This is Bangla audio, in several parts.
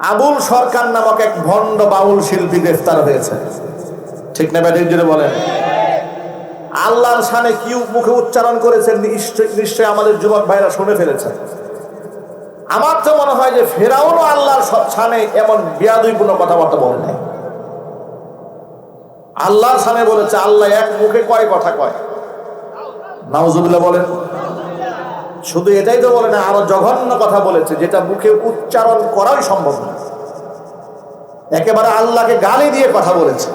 আবুল সরকার নামক এক ভণ্ড বাউল শিল্পী গ্রেফতার হয়েছে। ঠিক না ব্যাটির জন্য বলেন? আল্লাহর সানে কি মুখে উচ্চারণ করেছেন নিশ্চয়- আমাদের যুবক ভাইরা শুনে ফেলেছে। আমার তো মনে হয় যে ফেরাউনও আল্লাহর সানে এমন বিয়াদুইপূর্ণ কথাবার্তা বলে নাই। আল্লাহর সামনে বলেছে, আল্লাহ এক মুখে কয় কথা কয়। নাউজুবিল্লাহ বলেন শুধু এটাই তো বলে না, আরও জঘন্য কথা বলেছে, যেটা মুখে উচ্চারণ করাই সম্ভব না। একেবারে আল্লাহকে গালি দিয়ে কথা বলেছে।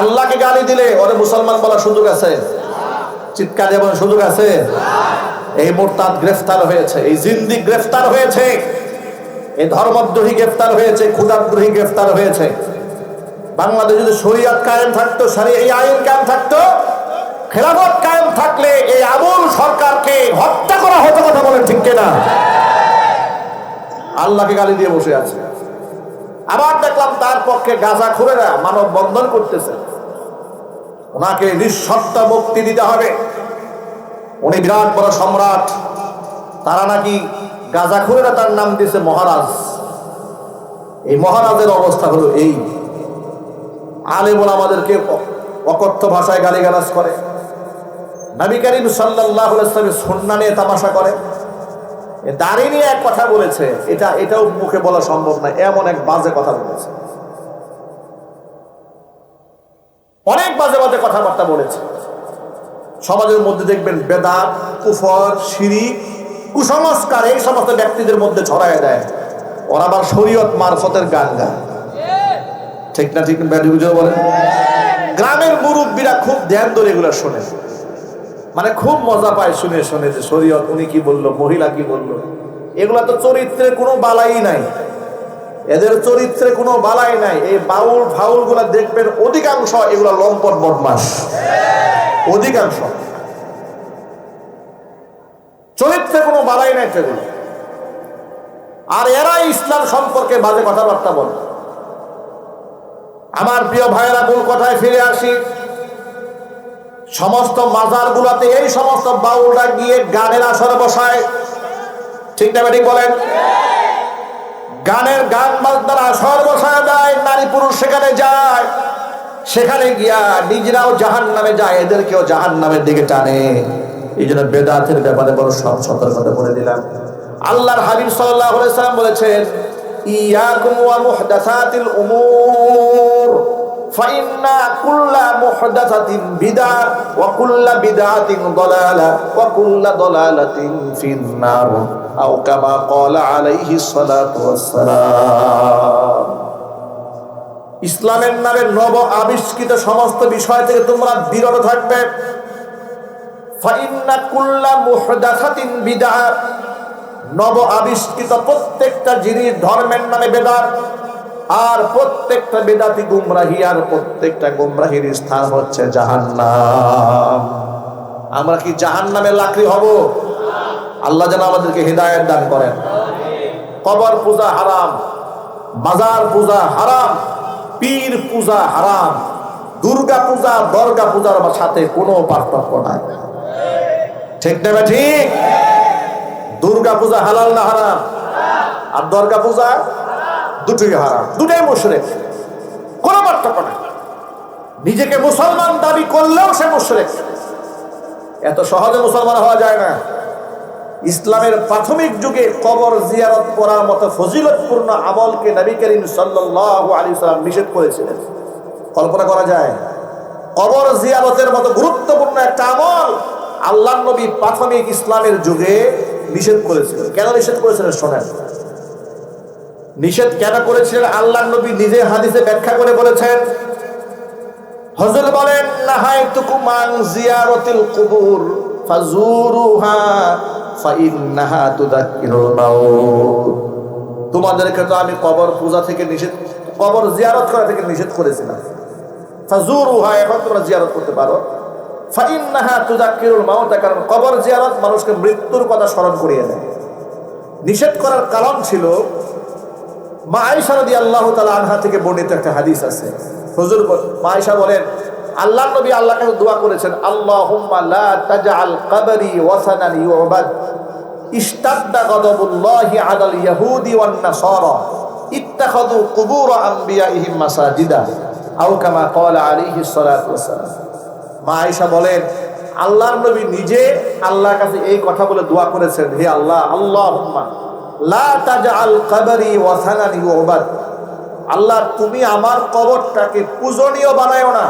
আল্লাহকে গালি দিলে ওরে মুসলমান বলার সুযোগ আছে? চিৎকার যেমন সুযোগ আছে? এই মোরতাদ গ্রেফতার হয়েছে, এই জিন্দি গ্রেফতার হয়েছে, এই ধর্মদ্রোহী গ্রেফতার হয়েছে ক্ষুদাদ্রোহী গ্রেফতার হয়েছে। বাংলাদেশ যদি শরীয়ত কায়েম থাকতো সারি এই আইন কায়েম থাকতো খেলাফত কায়েম থাকলে এই আবুল সরকারকে হত্যা করা হতো কথা বলেন ঠিক কিনা? আল্লাহকে গালি দিয়ে বসে আছে। আবার দেখলাম তার পক্ষে গাজা খুঁড়েরা মানব বন্ধন করতেছে। ওনাকে নিঃশর্ত মুক্তি দিতে হবে। উনি বিরাট বড় সম্রাট। তারা নাকি গাজা খুঁড়েরা তার নাম দিয়েছে মহারাজ। এই মহারাজের অবস্থা হলো এই। আলেমুল আমাদেরকে অকথ্য ভাষায় গালিগালাজ করে। নবী করিম সাল্লাহ ইসলামের সন্না নিয়ে তামাশা করে এ দাড়ি নিয়ে এক কথা বলেছে, এটা, এটাও মুখে বলা সম্ভব না এমন এক বাজে কথা বলেছে। অনেক বাজে বাজে কথাবার্তা বলেছে। সমাজের মধ্যে দেখবেন বেদাত, কুফর সিঁড়ি কুসংস্কার, এই সমস্ত ব্যক্তিদের মধ্যে ছড়ায় দেয়। ওরা আবার শরীয়ত মারফতের গান গায় ঠিক না ঠিক ব্যাটি বুঝে বলেন? গ্রামের মুরব্বীরা খুব ধ্যান ধরে এগুলো শোনে। মানে খুব মজা পায় শুনে শুনে যে শরীয়ত, উনি কি বলল, মহিলা কি বলল। এগুলা তো চরিত্রে কোনো বালাই নাই। এদের চরিত্রে কোনো বালাই নাই। এই বাউল ফাউলগুলা দেখবেন অধিকাংশ এগুলা লম্পট বদমাস অধিকাংশ। চরিত্রে কোনো বালাই নাই সেগুলো। আর এরা ইসলাম সম্পর্কে বাজে কথাবার্তা বলে। আমার প্রিয় ভাইয়েরা, মূল কথায় ফিরে আসি। সমস্ত মাজার গুলাতে এই সমস্ত বাউলরা গিয়ে গানের আসরে বসায়। ঠিক না ঠিক বলেন? গানের গান বাজনার আসর বসায় দেয়, নারী পুরুষ সেখানে যায়। সেখানে গিয়া নিজেরাও জাহান নামে যায়, এদেরকেও জাহান নামের দিকে টানে। এই জন্য বেদাতের ব্যাপারে বড় সব সতর্কতা বলে দিলাম। আল্লাহর হাবিব সাল্লাম বলেছেন, ইয়াকুম ওয়া মুহদাসাতিল উমুর। কুল্লা মুহদাসাতিন বিদআ ওয়া কুল্লা বিদআতিন দালালা ওয়া কুল্লা দালালাতিন ফিন্নার। আও কামা ক্বালা আলাইহিস সালাতু ওয়াসসালাম। ইসলামের নামে নব আবিষ্কৃত সমস্ত বিষয় থেকে তোমরা বিরত থাকবে। ফাইন্না কুল্লা নব আবিষ্কৃত প্রত্যেকটা জিনিস ধর্মের নামে বেদাত। আর প্রত্যেকটা বেদাতি গুমরাহি আর প্রত্যেকটা গুমরাহির স্থান হচ্ছে জাহান্নাম। আমরা কি জাহান্নামে লাকড়ি হব? আল্লাহ যেন আমাদেরকে হৃদায়ত দান করেন। কবর পূজা হারাম, বাজার পূজা হারাম, পীর পূজা হারাম, দুর্গা পূজা, দর্গা পূজার সাথে কোনো পার্থক্য নাই। ঠিক নেবে ঠিক দুর্গা পূজা হালাল না হারাম? আর দর্গা পূজা দুটোই হারাম, দুটোই মুশরেক। কোনো পার্থক্য নাই। নিজেকে মুসলমান দাবি করলেও সে মুশরেক। এত সহজে মুসলমান হওয়া যায় না। ইসলামের প্রাথমিক যুগে কবর জিয়ারত করার মতো ফজিলতপূর্ণ আমলকে নবী করিম সাল্লাল্লাহু আলাইহি সাল্লাম নিষেধ করেছিলেন। কল্পনা করা যায়, কবর জিয়ারতের মতো গুরুত্বপূর্ণ একটা আমল আল্লাহ নবী প্রাথমিক ইসলামের যুগে নিষেধ করেছিলেন। কেন নিষেধ করেছিলেন? শোনেন। নিষেধ কেন করেছিলেন? আল্লাহ নবী নিজে হাদিসে ব্যাখ্যা করে বলেছেন হজর বলেন জিয়ারতিল কুবুর ফাজুরুহা মাউত। তোমাদেরকে তো আমি কবর পূজা থেকে নিষেধ, কবর জিয়ারত করা থেকে নিষেধ করেছিলাম। ফাজুরুহা এখন তোমরা জিয়ারত করতে পারো। ফাইন্নাহা তুদাক্কিরুল মাউত, কারণ কবর জিয়ারত মানুষকে মৃত্যুর কথা স্মরণ করিয়ে দেয়। নিষেধ করার কারণ ছিল মা আয়েশা রাদিয়াল্লাহু তাআলা আনহা থেকে বর্ণিত একটা হাদিস আছে। হুজুর মা আয়েশা বলেন আল্লাহ নবী আল্লাহ কাছে দোয়া করেছেন, আল্লাহুম্মা লা তাজআল ওয়াসানান ইউবাদ ইয়াহুদি ওয়ান নাসারা, ইত্তাখাযু কুবুর আম্বিয়াইহিম মাসাজিদা, আও কামা ক্বালা আলাইহিস সালাতু মা বলেন, আল্লাহর নবী নিজে আল্লাহর কাছে এই কথা বলে দোয়া করেছেন, হে আল্লাহ, আল্লাহুম্মা আল্লাহ, তুমি আমার কবরটাকে পূজনীয় বানায়ও না,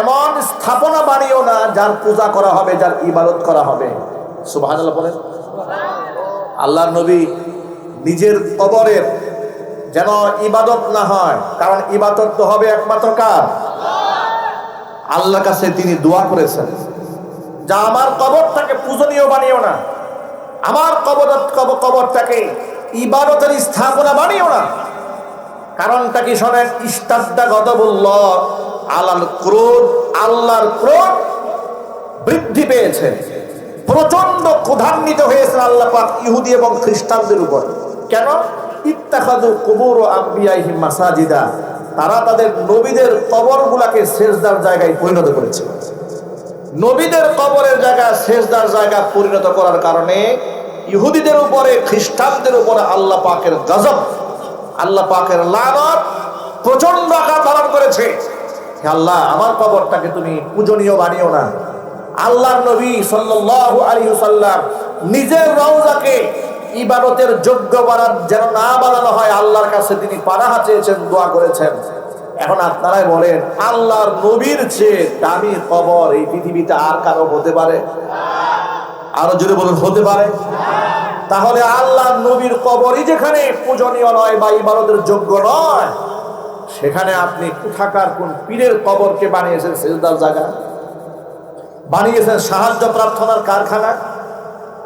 এমন স্থাপনা বানিও না যার পূজা করা হবে, যার ইবাদত করা হবে। সুবহানাল্লাহ বলেন। আল্লাহর নবী নিজের কবরের যেন ইবাদত না হয়, কারণ ইবাদত তো হবে একমাত্র কার? আল্লাহর কাছে তিনি দোয়া করেছেন। যা আমার কবরটাকে পূজনীয় বানিও না আমার কবর কবরটাকে ইবাদতের স্থাপনা বানিও না। কারণটা কি শোনেন? ইস্তাদ্দা গদবুল্লাহ আলাল ক্রোধ আল্লাহর ক্রোধ বৃদ্ধি পেয়েছে প্রচণ্ড ক্রোধান্বিত হয়েছেন আল্লাহ পাক ইহুদি এবং খ্রিস্টানদের উপর। কেন? ইত্তাখাদু কুবুর আম্বিয়াইহি মাসাজিদা। তারা তাদের নবীদের কবরগুলাকে সেজদার জায়গায় পরিণত করেছে। নবীদের কবরের জায়গা শেষদার জায়গা পরিণত করার কারণে ইহুদিদের উপরে, খ্রিস্টানদের উপরে আল্লাহ পাকের গজব, আল্লাহ পাকের লানত প্রচণ্ড আকার ধারণ করেছে। আল্লাহ, আমার কবরটাকে তুমি পূজনীয় বানিও না। আল্লাহ নবী সাল্লাল্লাহু আলাইহি সাল্লাম নিজের রওজাকে ইবাদতের যোগ্য বানান যেন না বানানো হয়, আল্লাহর কাছে তিনি পানাহা চেয়েছেন, দোয়া করেছেন। এখন আপনারাই বলেন, আল্লাহর নবীর চেয়ে দামি কবর এই পৃথিবীতে আর কারও হতে পারে? আরও জোরে বলুন, হতে পারে? তাহলে আল্লাহ নবীর কবরই যেখানে পূজনীয় নয় বা ইবাদতের যোগ্য নয়, সেখানে আপনি কোথাকার কোন পীরের কবরকে বানিয়েছেন সেজদার জায়গা? বানিয়েছেন সাহায্য প্রার্থনার কারখানা?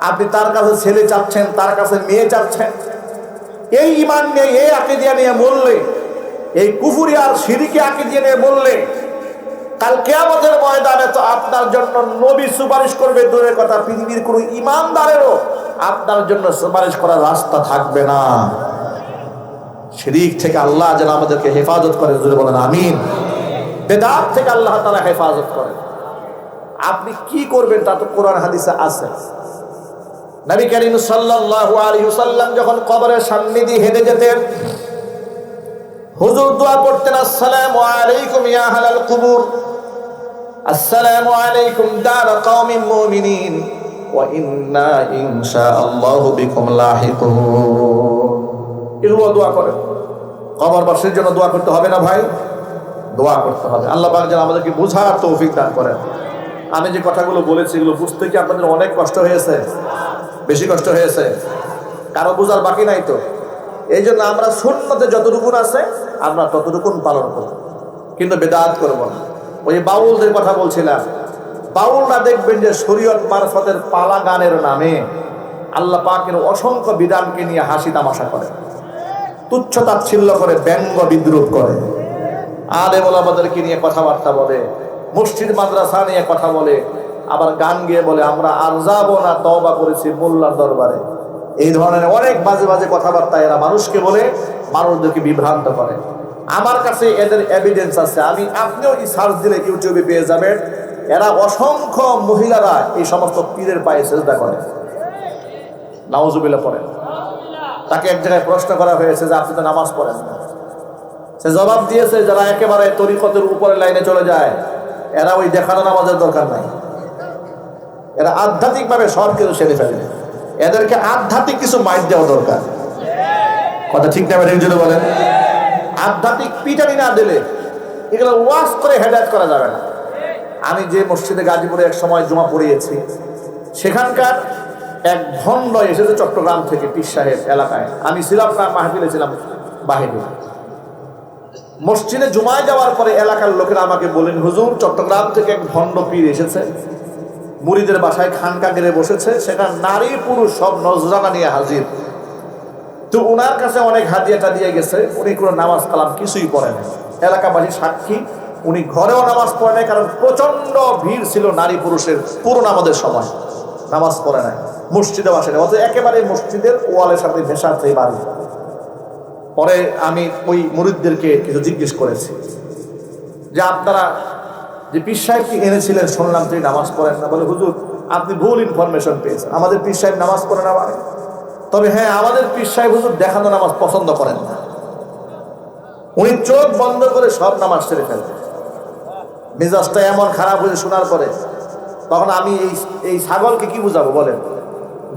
আপনি তার কাছে ছেলে চাচ্ছেন, তার কাছে মেয়ে চাচ্ছেন? এই ইমান নিয়ে, এই আকিদিয়া নিয়ে বললে এই কুফুরি আর সিঁড়িকে আকিদিয়া নিয়ে বললে, কাল কেয়ামতের ময়দানে তো আপনার জন্য নবী সুপারিশ করবে। দূরের কথা, পৃথিবীর কোনো ইমানদারেরও আপনার জন্য সুপারিশ করার রাস্তা থাকবে না। শিরিক থেকে আল্লাহ যেন আমাদেরকে হেফাজত করে জুড়ে বলেন, আমিন। বেদাত থেকে আল্লাহ তারা হেফাজত করেন আপনি কি করবেন তা তো কোরআন হাদিসে আছে। নবী করিম সাল্লাল্লাহু আলাইহি ওয়াসাল্লাম যখন কবরের দিয়ে হেঁটে যেতেন হুজুর দোয়া করতেন আসসালামু আলাইকুম ইয়া আহলাল কুবুর। আসসালামু আলাইকুম দার কওমিন মুমিনিন। ওয়া ইন্না ইনশাআল্লাহু বিকুম লাহিকুন। এগুলো দোয়া করেন। কবরবাসীর জন্য দোয়া করতে হবে না ভাই? দোয়া করতে হবে। আল্লাহ পাক যেন আমাদেরকে বোঝার তৌফিক দান করেন। আমি যে কথাগুলো বলেছি, এগুলো বুঝতে কি আপনাদের অনেক কষ্ট হয়েছে? বেশি কষ্ট হয়েছে? কারও বোঝার বাকি নাই তো? এই জন্য আমরা শূন্যতে যতটুকুন আছে, আমরা ততটুকুন পালন করব। কিন্তু বেদাত করব না। ওই বাউলদের কথা বলছিলাম। বাউলরা দেখবেন যে শরীয়ত মারফতের পালা গানের নামে আল্লাহ পাকের অসংখ্য বিধানকে নিয়ে হাসি তামাশা করে। তুচ্ছ তাচ্ছিল্য করে, ব্যঙ্গ বিদ্রুপ করে। আলেম ওলামাদেরকে নিয়ে কথাবার্তা বলে, মসজিদ মাদ্রাসা নিয়ে কথা বলে, আবার গান গিয়ে বলে, আমরা আর যাব না তবা করেছি মোল্লার দরবারে। এই ধরনের অনেক বাজে বাজে কথাবার্তা এরা মানুষকে বলে, মানুষদেরকে বিভ্রান্ত করে। আমার কাছে এদের এভিডেন্স আছে। আমি, আপনিও সার্চ দিলে ইউটিউবে পেয়ে যাবেন। এরা অসংখ্য মহিলারা এই সমস্ত পীরের পায়ে চেষ্টা করে। নাউজুবিল্লাহ পড়েন। তাকে এক জায়গায় প্রশ্ন করা হয়েছে যে, আপনি তো নামাজ পড়েন সে জবাব দিয়েছে যারা একেবারে তরিকতের উপরে লাইনে চলে যায়, এরা ওই দেখানো নামাজের দরকার নাই। এরা আধ্যাত্মিকভাবে সব কিছু সেরে ফেলে। এদেরকে আধ্যাত্মিক কিছু মাইট দেওয়া দরকার। কথা ঠিক না যদি বলেন? আধ্যাত্মিক পিটানি না দিলে এগুলো ওয়াশ করে হেদায়ত করা যাবে না। আমি যে মসজিদে গাজীপুরে এক সময় জমা পড়িয়েছি, সেখানকার এক ভণ্ড এসেছে চট্টগ্রাম থেকে পীর সাহেব এলাকায়। আমি ছিলাম না, মাহফিলে ছিলাম বাহিনী মসজিদে জুমায় যাওয়ার পরে এলাকার লোকেরা আমাকে বলেন, হুজুর, চট্টগ্রাম থেকে এক ভণ্ড পীর এসেছে। মুড়িদের বাসায় খানকা গেড়ে বসেছে সেখানে নারী পুরুষ সব নজরানা নিয়ে হাজির। তো ওনার কাছে অনেক হাদিয়াটা দিয়ে গেছে, উনি কোনো নামাজ কালাম কিছুই পড়েন এলাকাবাসী সাক্ষী, উনি ঘরেও নামাজ পড়ে নাই, কারণ প্রচণ্ড ভিড় ছিল নারী পুরুষের, পুরো নামাজের সময়। নামাজ পড়ে নাই মসজিদে আসে না অথচ একেবারে মসজিদের ওয়ালের সাথে ভেসা আছে এই বাড়ি। পরে আমি ওই মুরিদদেরকে কিছু জিজ্ঞেস করেছি, যে আপনারা যে পীর সাহেবকে এনেছিলেন, শুনলাম তিনি নামাজ পড়েন না। বলে, হুজুর, আপনি ভুল ইনফরমেশন পেয়েছেন। আমাদের পীর সাহেব নামাজ পড়ে না মানে? তবে হ্যাঁ আমাদের পীর সাহেব হুজুর দেখানো নামাজ পছন্দ করেন না। উনি চোখ বন্ধ করে সব নামাজ সেরে ফেলতেন মেজাজটা এমন খারাপ হয়ে শোনার পরে তখন আমি এই এই ছাগলকে কি বুঝাবো বলেন?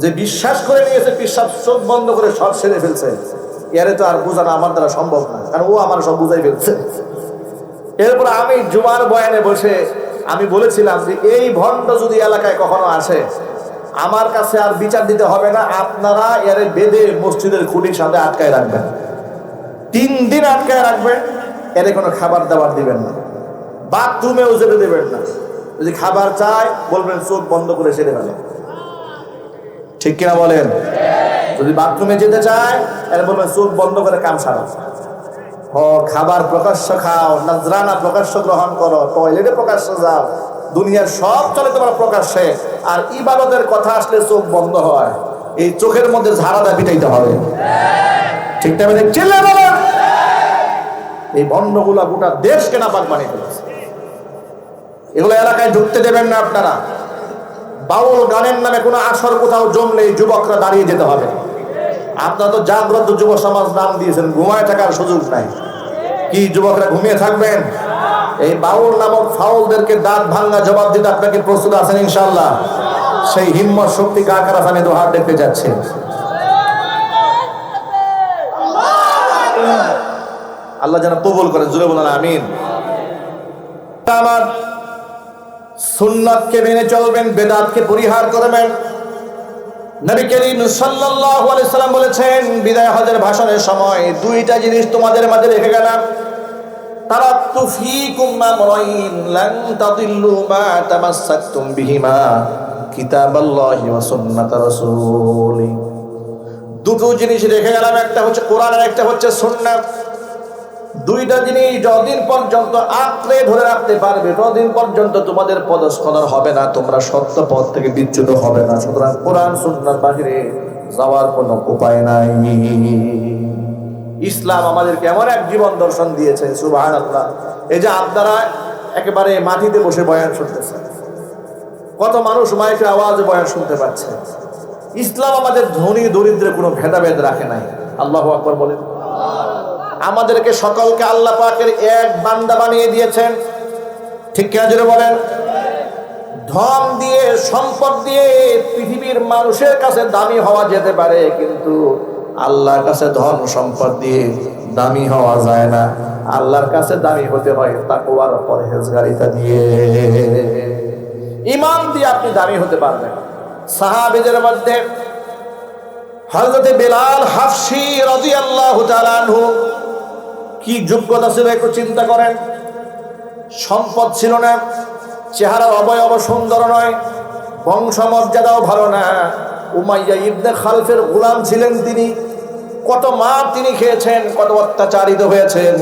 যে বিশ্বাস করে নিয়েছে বিশ্বাস চোখ বন্ধ করে সব সেরে ফেলছে। এরে তো আর বোঝানো আমার দ্বারা সম্ভব না, কারণ ও আমার সব বুঝাই ফেলছে। এরপর আমি জুমার বয়ানে বসে আমি বলেছিলাম যে এই ভণ্ড যদি এলাকায় কখনো আসে, আমার কাছে আর বিচার দিতে হবে না, আপনারা এরে বেঁধে মসজিদের খুঁটির সাথে আটকায় রাখবেন। তিন দিন আটকায় রাখবেন, এরে কোনো খাবার দাবার দিবেন না। বাথরুমেও যেতে দেবেন না। যদি খাবার চায়, বলবেন চোখ বন্ধ করে সেরে ফেলো। ঠিক কিনা বলেন? যদি বাথরুমে যেতে চায় এর বলবেন চোখ বন্ধ করে কাম সারা। খাবার প্রকাশ্য খাও, নাজরানা প্রকাশ্য গ্রহণ করো, টয়লেটে প্রকাশ্য যাও, দুনিয়ার সব চলে তোমার প্রকাশ্যে। আর ইবাদতের কথা আসলে চোখ বন্ধ হয়। এই চোখের মধ্যে ঝাড়াদা পিটাইতে হবে। ঠিক চিল্লে বলেন এই বন্যগুলা গোটা দেশকে নাপাক বানিয়ে ফেলেছে। এগুলো এলাকায় ঢুকতে দেবেন না আপনারা। বাউল গানের নামে কোনো আসর কোথাও জমলে যুবকরা দাঁড়িয়ে যেতে হবে। আপনারা তো জাগ্রত যুব সমাজ নাম দিয়েছেন, ঘুমায় থাকার সুযোগ নাই। কি যুবকরা ঘুমিয়ে থাকবেন? এই বাউল নামক ফাউলদেরকে দাঁত ভাঙ্গা জবাব দিতে আপনাকে প্রস্তুত আছেন ইনশাল্লাহ সেই হিম্মত শক্তি কার কার আছে আমি তো হাত দেখতে যাচ্ছি আল্লাহ যেন কবুল করেন জুড়ে বলেন, আমিন। আমার সুন্নাতকে মেনে চলবেন, বেদাতকে পরিহার করবেন। নবী করিম সাল্লাল্লাহু আলাইহি সাল্লাম বলেছেন, বিদায় হজের ভাষণের সময় দুইটা জিনিস তোমাদের মাঝে রেখে গেলাম। তারাক্তু ফীকুম আমরাইন লান তাদিল্লু মা তামাসসাকতুম বিহিমা কিতাবাল্লাহি ওয়া সুন্নাত রাসূলি। দুটো জিনিস রেখে গেলাম, একটা হচ্ছে কোরআন আর একটা হচ্ছে সুন্নাত। দুইটা জিনিস যতদিন পর্যন্ত আঁকড়ে ধরে রাখতে পারবে, ততদিন পর্যন্ত তোমাদের পদস্খলন হবে না, তোমরা সত্য পথ থেকে বিচ্যুত হবে না। সুতরাং কোরআন সুন্নার বাহিরে যাওয়ার কোনো উপায় নাই। ইসলাম আমাদেরকে এমন এক জীবন দর্শন দিয়েছে সুবাহ এই যে আপনারা একেবারে মাটিতে বসে বয়ান শুনতেছেন। কত মানুষ মাইকের আওয়াজ বয়ান শুনতে পাচ্ছে। ইসলাম আমাদের ধনী দরিদ্রের কোনো ভেদাভেদ রাখে নাই। আল্লাহ আকবর বলেন। আমাদেরকে সকলকে আল্লাহ পাকের এক বান্দা বানিয়ে দিয়েছেন। ঠিক কিনা জুড়ে বলেন? ধন দিয়ে, সম্পদ দিয়ে পৃথিবীর মানুষের কাছে দামি হওয়া যেতে পারে, কিন্তু আল্লাহর কাছে ধন, সম্পদ দিয়ে দামি হওয়া যায় না। আল্লাহর কাছে দামি হতে হয় তাকওয়ার পরহেজগারিতা দিয়ে। ইমান দিয়ে আপনি দামি হতে পারবেন। সাহাবিদের মধ্যে হযরতে বেলাল হাফসি রাদিয়াল্লাহু তাআলা আনহু কি যোগ্যতা ছিল একটু চিন্তা করেন। সম্পদ ছিল না চেহারা অবয়ব সুন্দর নয়, বংশমর্যাদাও ভালো না। উমাইয়া ইবনে খালফের গোলাম ছিলেন তিনি, কত মার তিনি খেয়েছেন, কত অত্যাচারিত হয়েছেন,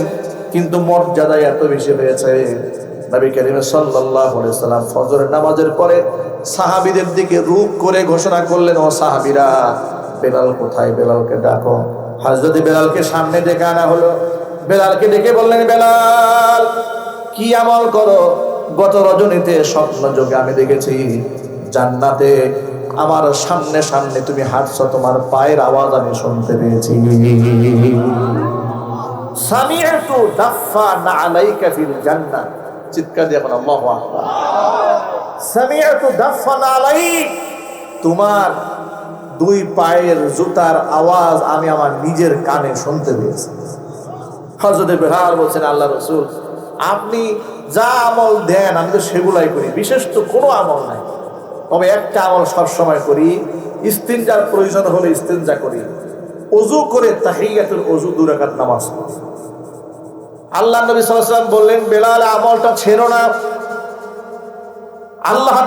কিন্তু মর্যাদা এত বেশি হয়েছে। নবী করিম আলাইহি সাল্লাম ফজরের নামাজের পরে সাহাবীদের দিকে রূপ করে ঘোষণা করলেন, ও সাহাবীরা, বেলাল কোথায়? বেলালকে ডাকো। হযরত বেলালকে সামনে ডেকে আনা হলো। বেলালকে ডেকে বললেন, বেলাল, কি আমল করো? গত রজনীতে স্বপ্ন যোগে আমি দেখেছি জান্নাতে আমার সামনে সামনে তুমি হাঁটছো, তোমার পায়ের আওয়াজ আমি শুনতে পেয়েছি। চিৎকার তোমার দুই পায়ের জুতার আওয়াজ আমি আমার নিজের কানে শুনতে পেয়েছি। হজরত বেহার বলছেন, আল্লাহ রসুল, আপনি যা আমল দেন আমি তো সেগুলাই করি, বিশেষ তো কোনো আমল নাই। তবে একটা আমল সবসময় করি ইস্তিনজার প্রয়োজন হলে ইস্তিনজা করি, অজু করে তাহিয়াতুল অজু দুরাকাত নামাজ। আল্লাহ নবী সাল্লাম বললেন, বেলাল, আমলটা ছেড়ো না। আল্লাহ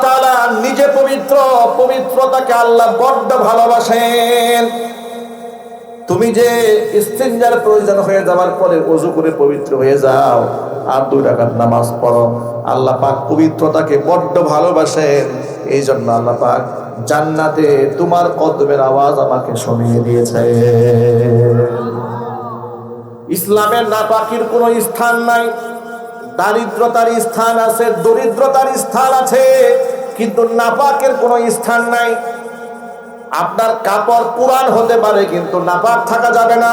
নিজে পবিত্র, পবিত্রতাকে আল্লাহ বড্ড ভালোবাসেন। তুমি যে ইস্তিনজার প্রয়োজন হয়ে যাওয়ার পরে অজু করে পবিত্র হয়ে যাও, আর দুই রাকাত নামাজ পড়ো। আল্লাহ পাক পবিত্রতাকে বড্ড ভালোবাসেন। এই জন্য আল্লাহ পাক জান্নাতে তোমার কদমের আওয়াজ আমাকে শুনিয়ে দিয়েছে ইসলামের নাপাকির কোনো স্থান নাই। দারিদ্রতার স্থান আছে, দরিদ্রতার স্থান আছে, কিন্তু নাপাকের কোনো স্থান নাই। আপনার কাপড় পুরান হতে পারে, কিন্তু নাপাক থাকা যাবে না।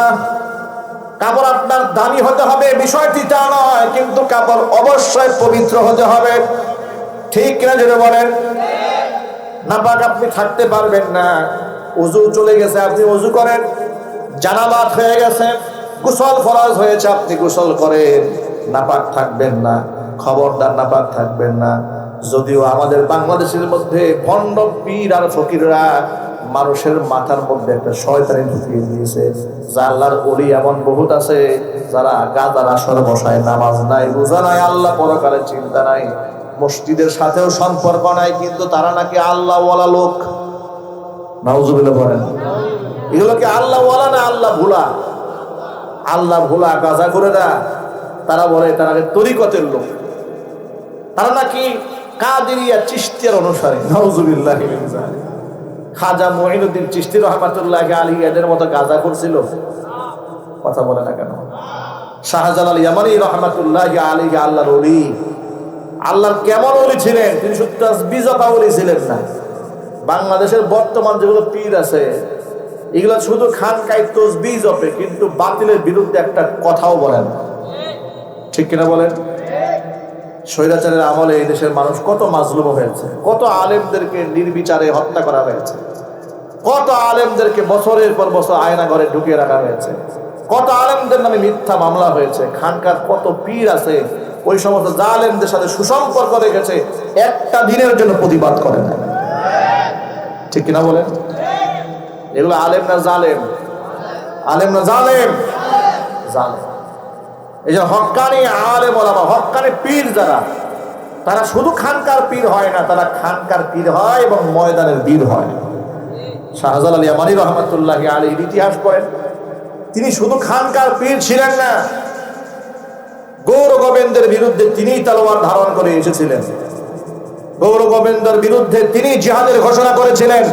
কাপড় আপনার দামি হতে হবে, বিষয়টি তা নয়, কিন্তু কাপড় অবশ্যই পবিত্র হতে হবে। ঠিক কিনা যেটা বলেন? নাপাক আপনি থাকতে পারবেন না। উজু চলে গেছে, আপনি উজু করেন। জানাবাত হয়ে গেছে, গোসল ফরজ হয়েছে, আপনি গোসল করেন। নাপাক থাকবেন না, খবরদার নাপাক থাকবেন না। যদিও আমাদের বাংলাদেশের মধ্যে ভণ্ড পীর আর ফকিররা মানুষের মাথার মধ্যে একটা শয়তানি ঢুকিয়ে দিয়েছে। যা আল্লাহর অলি এমন বহুত আছে, যারা গাদার আসর বসায়, নামাজ নাই, রোজা নাই, আল্লাহ পরকালের চিন্তা নাই। মসজিদের সাথেও সম্পর্ক নাই, কিন্তু তারা নাকি আল্লাহ ওয়ালা লোক। নাউজুবিল্লাহ বলেন এগুলো কি আল্লাহ ওয়ালা না আল্লাহ ভুলা? আল্লাহ ভোলা গাজা করে দা তারা বলে তারা তরিকতের লোক। তারা নাকি কাদেরিয়া চিস্তিয়ার অনুসারী। নাউজুবিল্লাহ খাজা মহিনুদ্দিন চিস্তি রহমাতুল্লাহ আলী এদের মতো গাজা করছিল কথা বলে না কেন? শাহজালাল ইয়ামানি রহমাতুল্লাহ আলী আল্লাহর অলি আল্লাহর কেমন অলি ছিলেন? তিনি শুধু বিজপা অলি ছিলেন না। বাংলাদেশের বর্তমান যেগুলো পীর আছে, এগুলো শুধু খান কাই তসবি জপে, কিন্তু বাতিলের বিরুদ্ধে একটা কথাও বলেন। ঠিক কিনা বলেন? স্বৈরাচারের আমলে এই দেশের মানুষ কত মাজলুম হয়েছে, কত আলেমদেরকে নির্বিচারে হত্যা করা হয়েছে, কত আলেমদেরকে বছরের পর বছর আয়না ঘরে ঢুকিয়ে রাখা হয়েছে, কত আলেমদের নামে মিথ্যা মামলা হয়েছে, খানকার কত পীর আছে, ওই সমস্ত জালেমদের সাথে সুসম্পর্ক রেখেছে, একটা দিনের জন্য প্রতিবাদ করে না। ঠিক কিনা বলেন? এগুলো আলেম না জালেম? আলেম না জালেম? জালেম। এই যে হক্কানি আলেম ওলামা, হক্কানি পীর যারা, তারা শুধু খানকার পীর হয় না, তারা খানকার পীর হয় এবং ময়দানের বীর হয়। শাহজাল আলী আমানি রহমতুল্লাহ আলীর ইতিহাস পড়েন, তিনি শুধু খানকার পীর ছিলেন না গৌর গোবিন্দের বিরুদ্ধে তিনি তালোয়ার ধারণ করে এসেছিলেন। গৌর গোবিন্দর বিরুদ্ধে তিনি জিহাদের ঘোষণা করেছিলেন।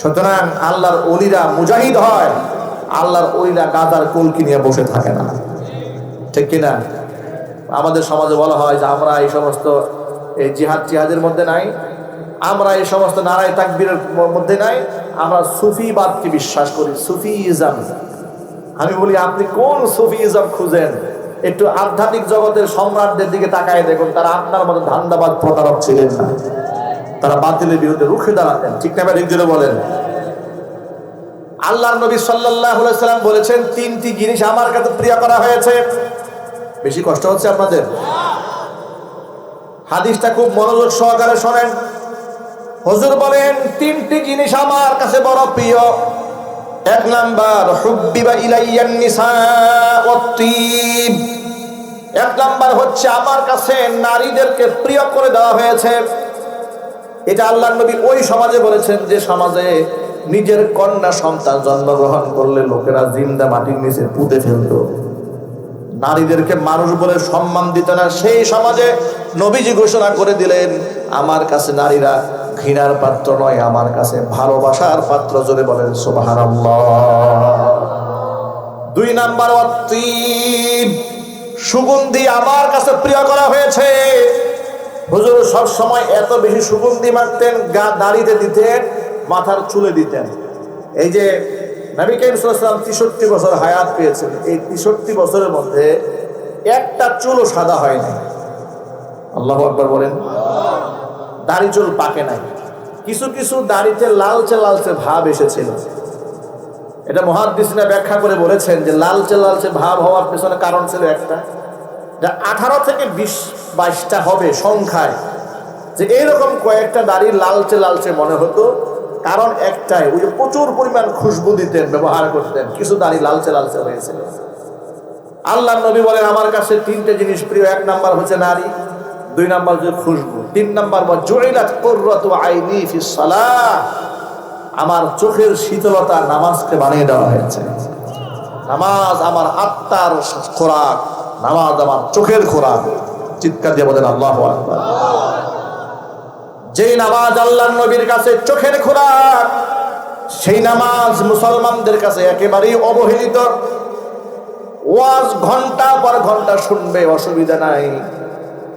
সুতরাং আল্লাহর অলিরা মুজাহিদ হয়, আল্লাহর অলিরা গাদার কলকি নিয়ে বসে থাকে না। ঠিক কিনা? আমাদের সমাজে বলা হয় যে আমরা এই সমস্ত, এই জিহাদ জিহাদের মধ্যে নাই, আমরা এই সমস্ত নারায় তাকবীরের মধ্যে নাই, আমরা সুফিবাদকে বিশ্বাস করি সুফিইজম আমি বলি, আপনি কোন সুফিইজম খুঁজেন? একটু আধ্যাত্মিক জগতের সম্রাটদের দিকে তাকায় দেখুন, তারা আপনার মতো ধান্দাবাদ প্রতারক ছিলেন না। তারা বাতিলের বিরুদ্ধে রুখে দাঁড়াতেন, ঠিক না ঠিক জোরে বলেন? আল্লাহর নবী সাল্লাম বলেছেন, তিনটি জিনিস আমার কাছে প্রিয় করা হয়েছে। বেশি কষ্ট হচ্ছে আপনাদের? হাদিসটা খুব মনোযোগ সহকারে শোনেন। হুজুর বলেন, তিনটি জিনিস আমার কাছে বড় প্রিয়। এক নাম্বার, হুব্বিবা ইলাইয়ান এক নাম্বার হচ্ছে, আমার কাছে নারীদেরকে প্রিয় করে দেওয়া হয়েছে। এটা আল্লাহ নবী ওই সমাজে বলেছেন যে সমাজে নিজের কন্যা সন্তান জন্মগ্রহণ করলে লোকেরা জিন্দা মাটির নিচে পুঁতে ফেলত। নারীদেরকে মানুষ বলে সম্মান দিত না। সেই সমাজে নবীজি ঘোষণা করে দিলেন, আমার কাছে নারীরা ঘৃণার পাত্র নয়, আমার কাছে ভালোবাসার পাত্র জোরে বলেন সোবাহার দুই নাম্বার সুগন্ধি আমার কাছে প্রিয় করা হয়েছে। হুজুর সব সময় এত বেশি সুগন্ধি মাখতেন, গা দাড়িতে দিতেন, মাথার চুলে দিতেন। এই যে নবী করিম সাল্লাল্লাহু তেষট্টি বছর হায়াত পেয়েছেন। এই তেষট্টি বছরের মধ্যে একটা চুলও সাদা হয় নাই। আল্লাহ আকবর বলেন। দাড়ি চুল পাকে নাই। কিছু কিছু দাড়িতে লালচে লালচে ভাব এসেছিল। এটা মহাদিসিনা ব্যাখ্যা করে বলেছেন যে লালচে লালচে ভাব হওয়ার পেছনে কারণ ছিল একটা। যে আঠারো থেকে বিশ, বাইশটা হবে সংখ্যায়। যে এইরকম কয়েকটা দাড়ি লালচে লালচে মনে হতো কারণ একটাই, ওই যে প্রচুর পরিমাণ খুশবু দিতেন, ব্যবহার করতেন, কিছু দাড়ি লালচে লালচে হয়েছিল আল্লাহ নবী বলেন, আমার কাছে তিনটে জিনিস প্রিয়, এক নাম্বার হচ্ছে নারী, দুই নাম্বার হচ্ছে খুশবু, তিন নাম্বার বা জয়লাত কুররাতু আইনি ফিস সালাহ আমার চোখের শীতলতা নামাজকে বানিয়ে দেওয়া হয়েছে। নামাজ আমার আত্মার খোরাক, নামাজ আমার চোখের খোরাক। চিৎকার দিয়ে বলেন, আল্লাহ আকবার যেই নামাজ আল্লাহ নবীর কাছে চোখের খোরাক, সেই নামাজ মুসলমানদের কাছে একেবারেই অবহেলিত। ওয়াজ ঘণ্টা পর ঘণ্টা শুনবে, অসুবিধা নাই।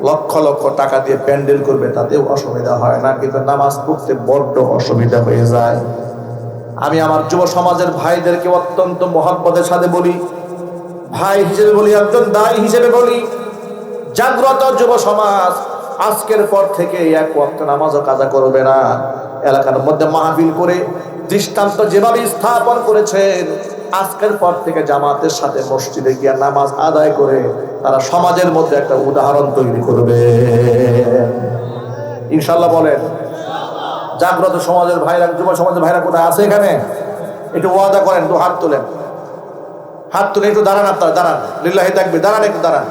লক্ষ লক্ষ টাকা দিয়ে প্যান্ডেল করবে, তাতেও অসুবিধা হয় না, কিন্তু নামাজ পড়তে বড্ড অসুবিধা হয়ে যায়। আমি আমার যুব সমাজের ভাইদেরকে অত্যন্ত মহাব্বতের সাথে বলি, ভাই হিসেবে বলি, একজন দায়ী হিসেবে বলি, জাগ্রত যুব সমাজ আজকের পর থেকে এক ওয়াক্ত নামাজও কাজা করবে না। এলাকার মধ্যে মাহফিল করে দৃষ্টান্ত যেভাবে স্থাপন করেছেন, আজকের পর থেকে জামাতের সাথে মসজিদে গিয়ে নামাজ আদায় করে তারা সমাজের মধ্যে একটা উদাহরণ তৈরি করবে। ইনশাল্লাহ বলেন, জাগ্রত সমাজের ভাইরা, যুব সমাজের ভাইরা কোথায় আছে এখানে? একটু ওয়াদা করেন, একটু হাত তোলেন। হাত তুলে একটু দাঁড়ান আপনারা, দাঁড়ান। লিল্লাহি থাকবে দাঁড়ান একটু দাঁড়ান।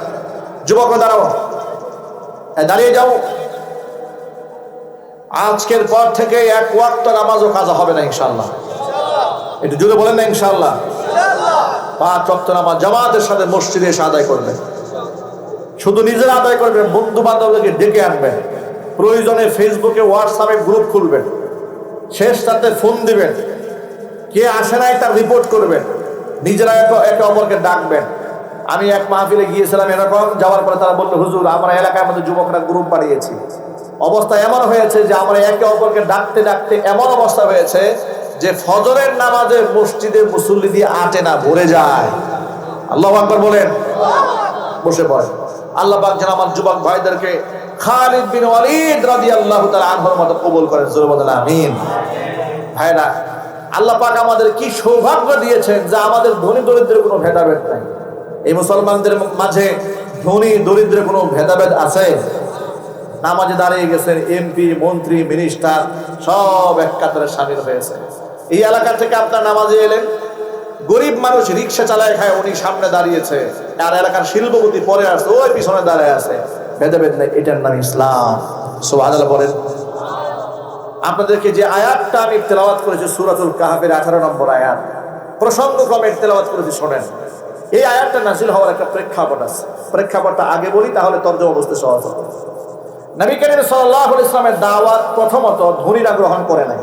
যুবকরা দাঁড়াও। দাঁড়িয়ে যাও। আজকের পর থেকে এক ওয়াক্ত নামাজও কাজা হবে না ইনশাল্লাহ একটু জুড়ে বলেন না ইনশাল্লাহ পাঁচ ওয়াক্ত নামাজ জামাতের সাথে মসজিদে এসে আদায় করবেন। শুধু নিজেরা আদায় করবেন বন্ধু বান্ধবদেরকে ডেকে আনবেন। প্রয়োজনে ফেসবুকে, হোয়াটসঅ্যাপে গ্রুপ খুলবেন। শেষ রাতে ফোন দিবেন। কে আসে নাই তার রিপোর্ট করবেন। নিজেরা একে অপরকে ডাকবেন। আমি এক মাহফিলে গিয়েছিলাম এরকম, যাওয়ার পরে তারা বলল, হুজুর, আমরা এলাকায় মধ্যে যুবকরা গ্রুপ বানিয়েছি। অবস্থা এমন হয়েছে যে আমরা একে অপরকে ডাকতে ডাকতে এমন অবস্থা হয়েছে যে ফজরের নামাজে মসজিদে মুসল্লি দিয়ে আটে না, ভরে যায়। আল্লাহ আকবর বলেন। বসে পড়ে আল্লাহ পাক যেন আমার যুবক ভাইদেরকে খালিদ বিন ওয়ালিদ রাদিয়াল্লাহু তাআলা আনহুর মতো কবুল করেন। জোরে বলেন, আমিন। ভাইরা, আল্লাহ পাক আমাদের কি সৌভাগ্য দিয়েছেন যে আমাদের ধনী দরিদ্রের কোনো ভেদাভেদ নাই। এই মুসলমানদের মাঝে ধনী দরিদ্রের কোনো ভেদাভেদ আছে? নামাজে দাঁড়িয়ে গেছেন এমপি মন্ত্রী মিনিস্টার সব এক কাতারে সামিল হয়েছে। এই এলাকা থেকে আপনার নামাজে এলেন। গরিব মানুষ রিক্সা চালায় খায়, উনি সামনে দাঁড়িয়েছে। আর এলাকার শিল্পপতি পরে আসছে, ওই পিছনে দাঁড়ায় আছে। ভেদাভেদ নেই, এটার নাম ইসলাম। সোহাদ বলেন। আপনাদেরকে যে আয়াতটা আমি তেলাওয়াত করেছি, সুরাতুল কাহাবের আঠারো নম্বর আয়াত, প্রসঙ্গক্রমে তেলাওয়াত করেছি, শোনেন। এই আয়াতটা নাজিল হওয়ার একটা প্রেক্ষাপট আছে। প্রেক্ষাপটটা আগে বলি, তাহলে তর্জমা বুঝতে সহজ হবে। নবী করিম সাল্লাহ ইসলামের দাওয়াত প্রথমত ধনীরা গ্রহণ করে নাই।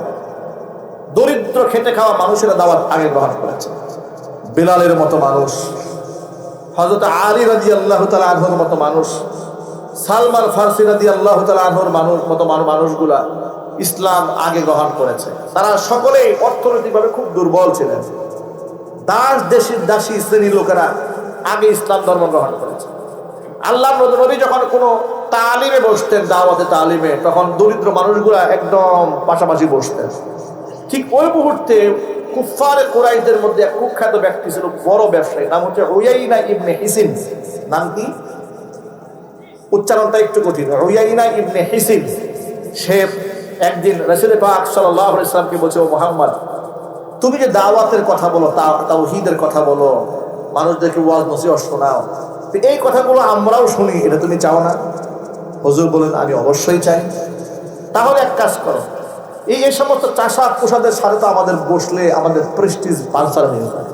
দরিদ্র খেটে খাওয়া মানুষেরা দাওয়াত আগে গ্রহণ করেছে। বিলালের মতো মানুষ হজরত আলী রাজি আল্লাহ তালা মতো মানুষ, সালমান ফার্সি রাজি আল্লাহ তালা মানুষ, মতো মানুষগুলা ইসলাম আগে গ্রহণ করেছে। তারা সকলেই অর্থনৈতিকভাবে খুব দুর্বল ছিলেন। দাস দেশের দাসী শ্রেণির লোকেরা আগে ইসলাম ধর্ম গ্রহণ করেছে। আল্লাহ নবী যখন কোনো তালিমে বসতেন, দাওয়াতে তালিমে, তখন দরিদ্র মানুষগুলা একদম পাশাপাশি বসতেন। ঠিক ওই মুহূর্তে কুফারে কোরাইদের মধ্যে এক কুখ্যাত ব্যক্তি ছিল, বড় ব্যবসায়ী, নাম হচ্ছে হুয়াইনা ইবনে হিসিন। নাম কি? উচ্চারণটা একটু কঠিন। হুয়াইনা ইবনে হিসিন। সে একদিন রসুল পাক সাল্লাহ ইসলামকে বলছে, ও মোহাম্মদ তুমি যে দাওয়াতের কথা বলো তাওহীদের কথা বলো, মানুষদেরকে ওয়াজ নসিহত শোনাও এই কথাগুলো আমরাও শুনি, এটা তুমি চাও না? হজুর বলেন, আমি অবশ্যই চাই। তাহলে এক কাজ করো, এই এই সমস্ত চাষা পোষাদের সাথে তো আমাদের বসলে আমাদের প্রেস্টিজ পালসার হয়ে যায়।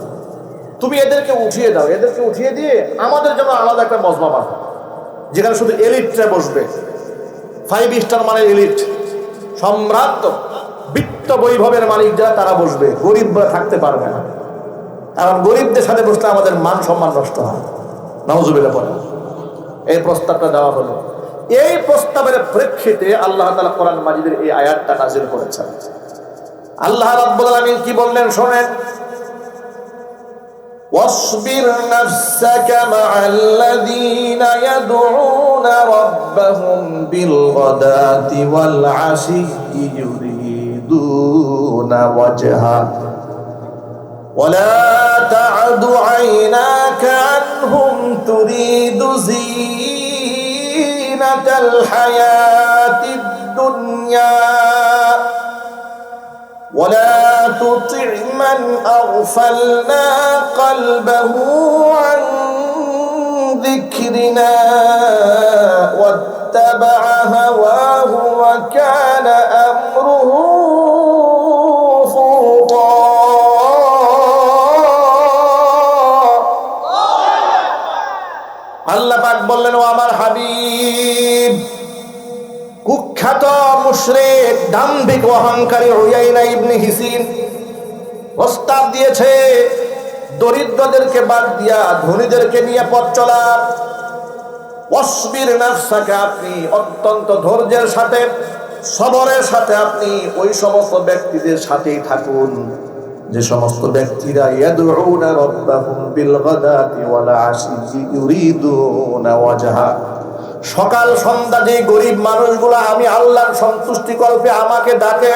তুমি এদেরকে উঠিয়ে দাও, এদেরকে উঠিয়ে দিয়ে আমাদের জন্য আলাদা একটা মজমা বানাও, যেখানে শুধু এলিটরা বসবে। ফাইভ স্টার মানে এলিট সম্রাট বিত্ত বৈভবের মালিক যারা তারা বসবে গরিবরা থাকতে পারবে না কারণ গরিবদের সাথে বসলে আমাদের মান সম্মান নষ্ট হয় নজুবিল্লা পরে এই প্রস্তাবটা দেওয়া হলো এই প্রস্তাবের প্রেক্ষিতে আল্লাহ তাআলা কোরআন মাজিদের এই আয়াতটা নাজিল করেছেন আল্লাহ রাব্বুল আলামিন কি বললেন শোনেন واصبر نفسك مع الذين يدعون ربهم بالغداة والعشي يريدون وجهه. ولا تعد عيناك عنهم تريد زينة الحياة الدنيا. ولا تطع من أغفلنا قلبه عن ذكرنا. واتبع هواه দাম্ভিক অহংকারী হুয়াইনা ইবনে হিসিন প্রস্তাব দিয়েছে, দরিদ্রদেরকে বাদ দিয়া ধনীদেরকে নিয়ে পথ চলা অসবির নাফসাকে আপনি অত্যন্ত ধৈর্যের সাথে, সবরের সাথে আপনি ওই সমস্ত ব্যক্তিদের সাথেই থাকুন। যে সমস্ত ব্যক্তিরা ইয়াদউনা রাব্বাহুম বিল গাদাতি ওয়াল আশি ইউরিদুনা ওয়াজহা। সকাল সন্ধ্যা যে গরিব মানুষগুলো আমি আল্লাহর সন্তুষ্টি কল্পে আমাকে ডাকে,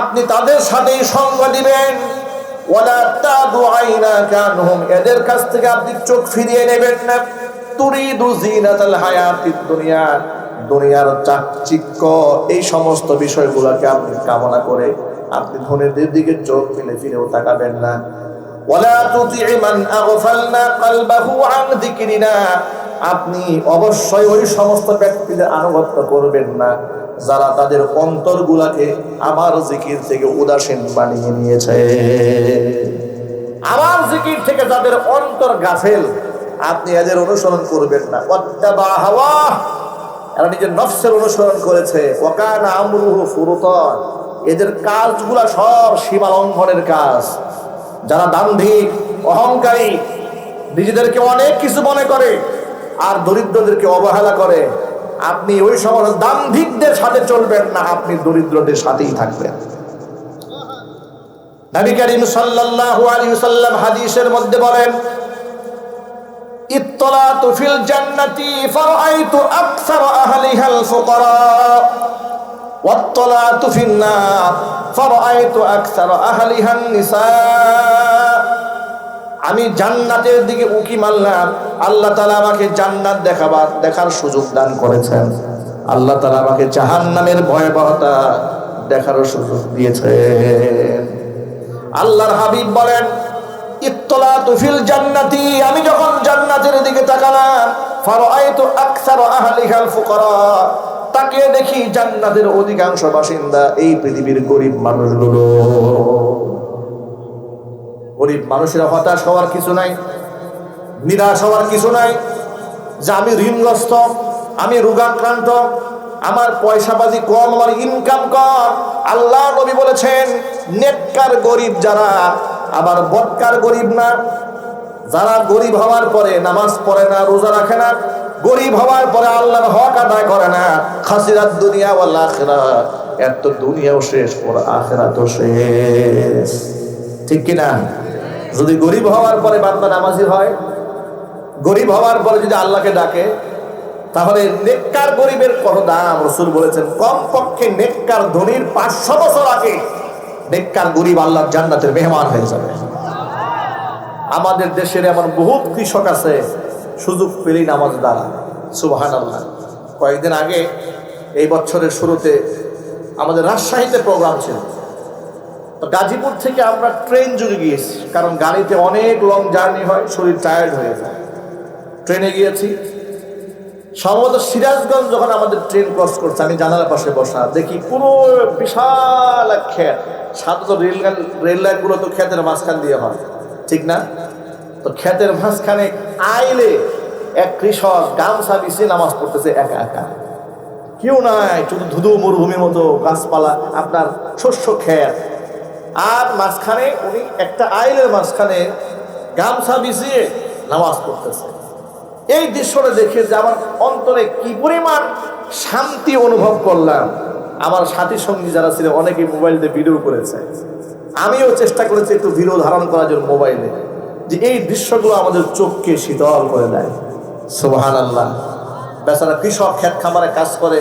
আপনি তাদের সাথেই সঙ্গ দিবেন। এদের কাছ থেকে আপনি চোখ ফিরিয়ে নেবেন না। দুনিয়া, দুনিয়ার এই সমস্ত বিষয়গুলোকে আপনি কামনা করে আপনি ধনীদের দিকে চোখ তাকাবেন না। আপনি অবশ্যই ওই সমস্ত ব্যক্তিদের আনুগত্য করবেন না, যারা তাদের অন্তরগুলাকে আমার জিকির থেকে উদাসীন বানিয়ে নিয়েছে। আমার জিকির থেকে যাদের অন্তর গাফেল, আপনি এদের অনুসরণ করবেন না। এরা নিজের নফসের অনুসরণ করেছে। ওয়াকানা আমরুহু ফুরুতন, এদের কাজগুলা সব সীমা লঙ্ঘনের কাজ। যারা দাম্ভিক, অহংকারী, নিজেদেরকে অনেক কিছু মনে করে আর দরিদ্রদেরকে অবহেলা করে, আপনি ওই সমস্ত দাম্ভিকদের সাথে চলবেন না, আপনি দরিদ্রদের সাথেই থাকবেন। নবী করিম সাল্লাল্লাহু আলাইহি সাল্লাম হাদিসের মধ্যে বলেন, ইত্তলাতু ফিল জান্নাতি আকসার আহলিহাল ফুকারা, ওয়াত্তলাতু ফিন নার আকসার আহলিহান নিসা আমি জান্নাতের দিকে উকি মারলাম, আল্লাহ তালা আমাকে জান্নাত দেখাবার, দেখার সুযোগ দান করেছেন। আল্লাহ তালা আমাকে জাহান্নামের ভয়াবহতা দেখারও সুযোগ দিয়েছেন। আল্লাহর হাবিব বলেন ইত্তলা তুফিল জান্নাতি আমি যখন জান্নাতের দিকে তাকালাম, ফারাআইতু আকসার আহলিহাল ফুকারা তাকে দেখি জান্নাতের অধিকাংশ বাসিন্দা এই পৃথিবীর গরিব মানুষগুলো। গরিব মানুষেরা হতাশ হওয়ার কিছু নাই, নিরাশ হওয়ার কিছু নাই। যে আমি ঋণগ্রস্ত, আমি রোগাক্রান্ত, আমার পয়সাবাজি কম, আমার ইনকাম কম, আল্লাহ নবী বলেছেন, নেককার গরিব যারা, আবার বটকার গরিব না। যারা গরিব হওয়ার পরে নামাজ পড়ে না, রোজা রাখে না, গরিব হওয়ার পরে আল্লাহর হক আদায় করে না। খাসিরাত দুনিয়া ওয়াল আখিরাত এর তো দুনিয়াও শেষ, ওর আখিরাতও শেষ। ঠিক কিনা? যদি গরিব হওয়ার পরে বান্দা নামাজি হয়, গরিব হওয়ার পরে যদি আল্লাহকে ডাকে, তাহলে নেককার গরিবের কত দাম? রসুল বলেছেন কম পক্ষে নেককার ধনির পাঁচশো বছর আগে নেককার গরিব আল্লাহ জান্নাতের মেহমান হয়ে যাবে। আমাদের দেশের এমন বহুত কৃষক আছে, সুযোগ পেলেই নামাজ দ্বারা সুবাহান আল্লাহ কয়েকদিন আগে, এই বছরের শুরুতে আমাদের রাজশাহীতে প্রোগ্রাম ছিল। তো গাজীপুর থেকে আমরা ট্রেন যুগে গিয়েছি, কারণ গাড়িতে অনেক লং জার্নি হয়, শরীর টায়ার্ড হয়ে যায়। ট্রেনে গিয়েছি। সম্ভবত সিরাজগঞ্জ যখন আমাদের ট্রেন ক্রস করছে, আমি জানালার পাশে বসা, দেখি পুরো বিশাল এক ক্ষেত। সাধারণত রেল রেল লাইনগুলো তো ক্ষেতের মাঝখান দিয়ে হয়, ঠিক না? তো ক্ষেতের মাঝখানে আইলে এক কৃষক গামছা বিছিয়ে নামাজ পড়তেছে একা একা। কেউ নাই, শুধু ধুধু মরুভূমির মতো গাছপালা, আপনার শস্য ক্ষেত। আর মাঝখানে উনি একটা আইলের মাঝখানে গামছা বিছিয়ে নামাজ পড়তেছে। এই দৃশ্যটা দেখে যে আমার অন্তরে কি পরিমাণ শান্তি অনুভব করলাম। আমার সাথী সঙ্গী যারা ছিল, অনেকেই মোবাইল দিয়ে ভিডিও করেছে। আমিও চেষ্টা করেছি একটু ভিডিও ধারণ করার জন্য মোবাইলে যে এই দৃশ্যগুলো আমাদের চোখকে শীতল করে দেয়। সোহান আল্লাহ বেচারা কৃষক ক্ষেত খামারে কাজ করে,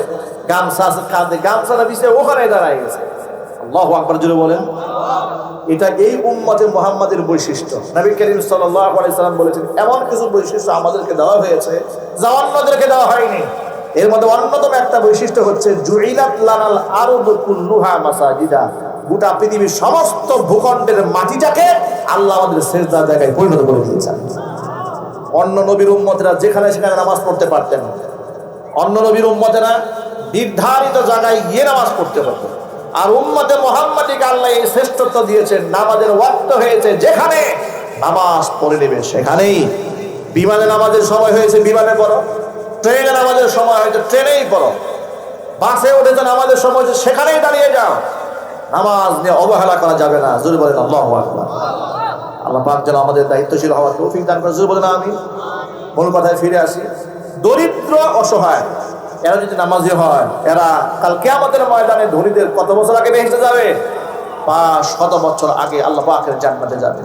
গামছা আছে কাঁধে, গামছাটা বিষয়ে ওখানে দাঁড়ায় গেছে। আল্লাহ আকবর জুড়ে বলেন। এটা এই উম্মতে মোহাম্মদের বৈশিষ্ট্য। নবী করিম সাল্লাম বলেছেন, এমন কিছু বৈশিষ্ট্য আমাদেরকে দেওয়া হয়েছে যা অন্যদেরকে দেওয়া হয়নি। এর মধ্যে অন্যতম একটা বৈশিষ্ট্য হচ্ছে, জুইলাত লানাল আরদ কুল্লুহা মাসাজিদা। গোটা পৃথিবীর সমস্ত ভূখণ্ডের মাটিটাকে আল্লাহ আমাদের শেষদার জায়গায় পরিণত করে দিয়েছেন। অন্য নবীর উম্মতেরা যেখানে সেখানে নামাজ পড়তে পারতেন অন্য নবীর উম্মতেরা নির্ধারিত জায়গায় গিয়ে নামাজ পড়তে হতো আর উম্মতে মোহাম্মদীকে আল্লাহ এই শ্রেষ্ঠত্ব দিয়েছেন, নামাজের ওয়াক্ত হয়েছে যেখানে নামাজ পড়ে নেবে সেখানেই। বিমানে নামাজের সময় হয়েছে, বিমানে পড়ো। ট্রেনে নামাজের সময় হয়েছে, ট্রেনেই পড়ো। বাসে উঠেছে নামাজের সময় হয়েছে, সেখানেই দাঁড়িয়ে যাও। নামাজ নিয়ে অবহেলা করা যাবে না। জোরে বলেন, আল্লাহ আল্লাহ পাক যেন আমাদের দায়িত্বশীল হওয়ার তৌফিক দান করে জোরে বলেন আমি মূল কথায় ফিরে আসি। দরিদ্র, অসহায়। এরা যদি নামাজি হয়, এরা কালকে আমাদের ময়দানে ধনীদের কত বছর আগে বেহেসে যাবে? পাঁচ শত বছর আগে আল্লাহ আখের জান্নাতে যাবে।